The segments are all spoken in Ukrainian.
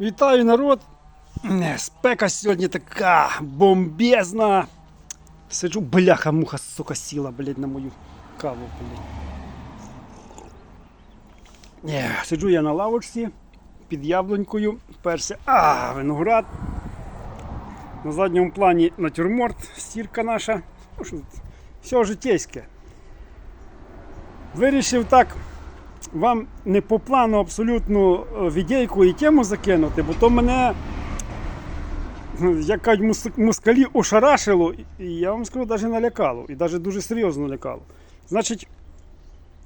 Вітаю народ! Спека сьогодні така бомбезна. Сиджу, бляха, муха, сука, сіла, блядь, на мою каву, блядь. Е, Сиджу я на лавочці під яблунькою. Перше, а, виноград. На задньому плані натюрморт, стірка наша. Ну, все житейське. Вирішив так вам не по плану абсолютно е, відейку і тему закинути, бо то мене, як кажуть, москалі ошарашило, і я вам скажу, навіть налякало, і навіть дуже серйозно налякало. Значить,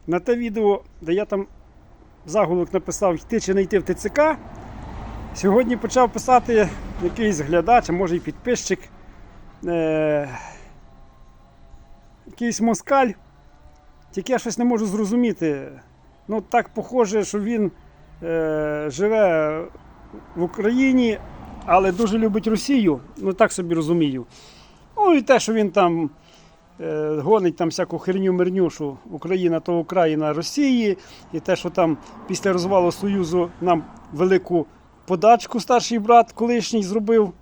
на те відео, де я там заголовок написав йти чи не йти в ТЦК, сьогодні почав писати якийсь глядач, а може і підписчик, е- якийсь москаль. Тільки я щось не можу зрозуміти. Ну, так похоже, що він е, живе в Україні, але дуже любить Росію. Ну так собі розумію. Ну і те, що він там е, гонить там всяку херню-мерню, що Україна то Україна Росії, і те, що там після розвалу Союзу нам велику подачку старший брат колишній зробив,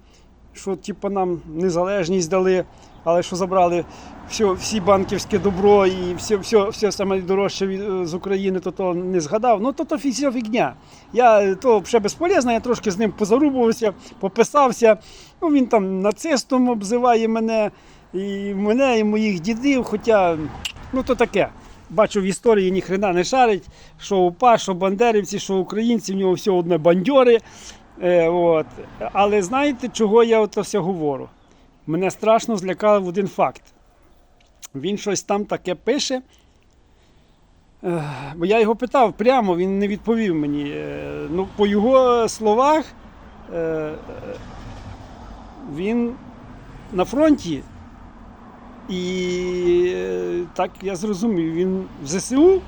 що типу, нам незалежність дали, але що забрали все, всі банківське добро і все, все, все саме е, з України, то то не згадав. Ну то то фігня. Я е, то вже безполезно, я трошки з ним позарубувався, пописався. Ну він там нацистом обзиває мене, і мене, і моїх дідів. Хоча, ну то таке. Бачу в історії ніхрена не шарить, що УПА, що бандерівці, що українці, в нього все одне бандьори. Е, от. Але знаєте, чого я ото все говорю? Мене страшно злякав один факт. Він щось там таке пише. Е, Бо я його питав прямо, він не відповів мені. Е, Ну, по його словах, він на фронті. І так я зрозумів, він в ЗСУ,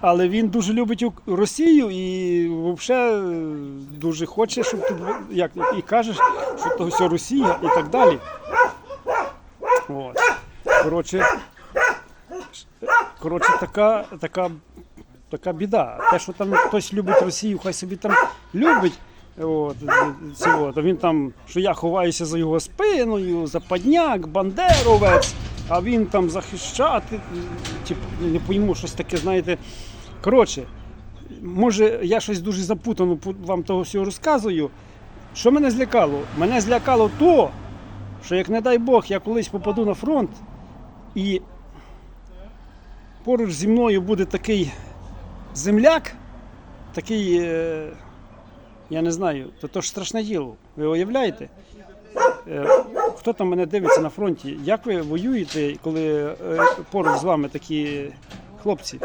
але він дуже любить Росію і взагалі дуже хоче, щоб тут як і каже, що то все Росія і так далі. От. Коротше, коротше, така, така, така біда. Те, що там хтось любить Росію, хай собі там любить. От, цього, то він там, що я ховаюся за його спиною, западняк, бандеровець, а він там захищати. Типу, не пойму, щось таке, знаєте. Коротше, може, я щось дуже запутано вам того всього розказую. Що мене злякало? Мене злякало то, що як не дай Бог, я колись попаду на фронт і поруч зі мною буде такий земляк, такий, е, я не знаю, то, то ж страшне діло. Ви уявляєте? Е, хто там мене дивиться на фронті? Як ви воюєте, коли е, поруч з вами такі хлопці?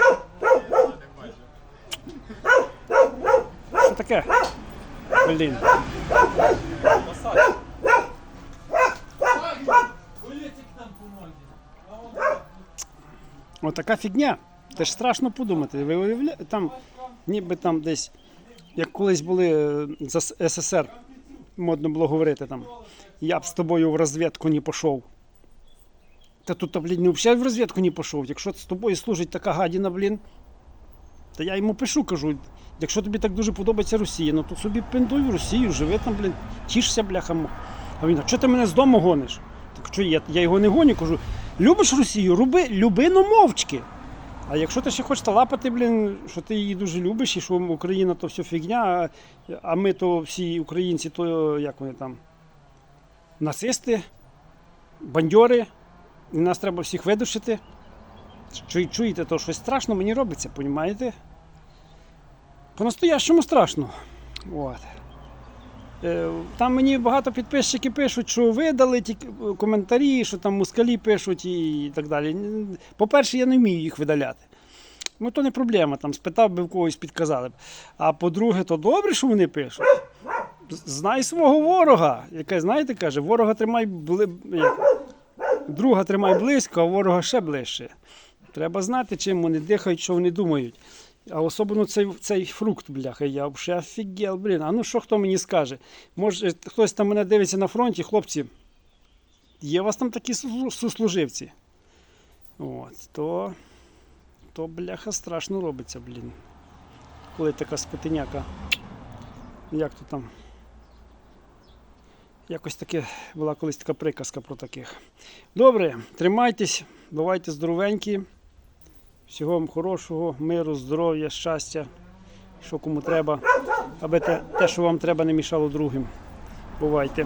Що таке? Блін. Отака фігня. Це ж страшно подумати. Ви уявляєте, там, ніби там десь, як колись були е, за СССР, модно було говорити там, я б з тобою в розвідку не пішов. Та тут, блін, не взагалі в розвідку не пішов. Якщо з тобою служить така гадіна, блін, то я йому пишу, кажу, якщо тобі так дуже подобається Росія, ну то собі пиндуй в Росію, живи там, блін, тішся, бляха. А він, а чого ти мене з дому гониш? Так що я, я його не гоню, кажу, любиш Росію, руби, люби, но мовчки. А якщо ти ще хочеш лапати, блін, що ти її дуже любиш і що Україна то все фігня, а, а ми то всі українці, то як вони там, нацисти, бандьори, і нас треба всіх видушити. Чу- Чуєте, то щось страшно мені робиться, понімаєте? По-настоящому страшно. От. Е, Там мені багато підписчиків пишуть, що видали ті коментарі, що там москалі пишуть і так далі. По-перше, я не вмію їх видаляти. Ну, то не проблема, там спитав би в когось підказали б. А по-друге, то добре, що вони пишуть. Знай свого ворога. Яке, знаєте, каже, ворога тримай бли... друга тримай близько, а ворога ще ближче. Треба знати, чим вони дихають, що вони думають. А особливо цей, цей фрукт, бляха, я взагалі офігел, блін. А ну що хто мені скаже? Може, хтось там мене дивиться на фронті, хлопці. Є у вас там такі сослуживці? От, то, то бляха страшно робиться, блін. Коли така скотиняка. Як то там? Якось таке була колись така приказка про таких. Добре, тримайтесь, бувайте здоровенькі. Всього вам хорошого, миру, здоров'я, щастя, що кому треба, аби те, те, що вам треба, не мішало другим. Бувайте.